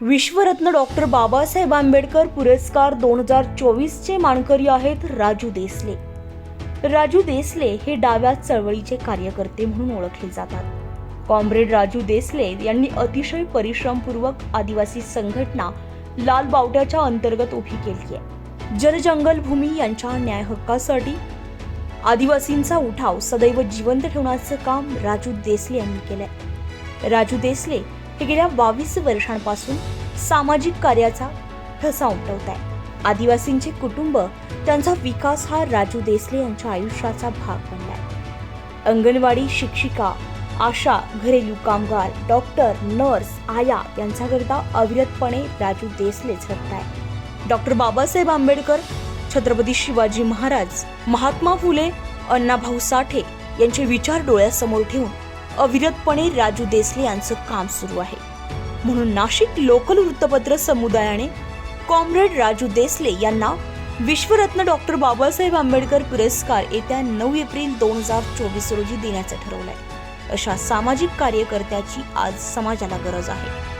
विश्वरत्न doctor Babasaheb Ambedkar पुरस्कार दोन हजार चोवीसचे मानकरी आहेत राजू देसले. राजू देसले हे डाव्या चळवळीचे कार्यकर्ते म्हणून ओळखले जातात. कॉम्रेड राजू देसले यांनी अतिशय परिश्रमपूर्वक आदिवासी संघटना लाल बावट्याच्या अंतर्गत उभी केली आहे. जलजंगल भूमी यांच्या न्याय हक्कासाठी आदिवासींचा उठाव सदैव जिवंत ठेवण्याचं काम राजू देसले यांनी केलंय. राजू देसले हे गेल्या बावीस वर्षांपासून सामाजिक कार्याचा ठसा उमटवत आहे. आदिवासींचे कुटुंब त्यांचा विकास हा राजू देसले यांच्या आयुष्याचा भाग बनलाय. अंगणवाडी शिक्षिका आशा घरेलू कामगार डॉक्टर नर्स आया यांच्याकरिता अविरतपणे राजू देसले आहे डॉक्टर बाबासाहेब आंबेडकर छत्रपती शिवाजी महाराज महात्मा फुले अण्णाभाऊ साठे यांचे विचार डोळ्यासमोर ठेवून अविरतपणे राजू देसले यांचं काम सुरू आहे. म्हणून नाशिक लोकल वृत्तपत्र समुदायाने कॉम्रेड राजू देसले यांना विश्वरत्न डॉक्टर बाबासाहेब आंबेडकर पुरस्कार येत्या नऊ एप्रिल दोन हजार चोवीस रोजी देण्याचं ठरवलंय. अशा सामाजिक कार्यकर्त्याची आज समाजाला गरज आहे.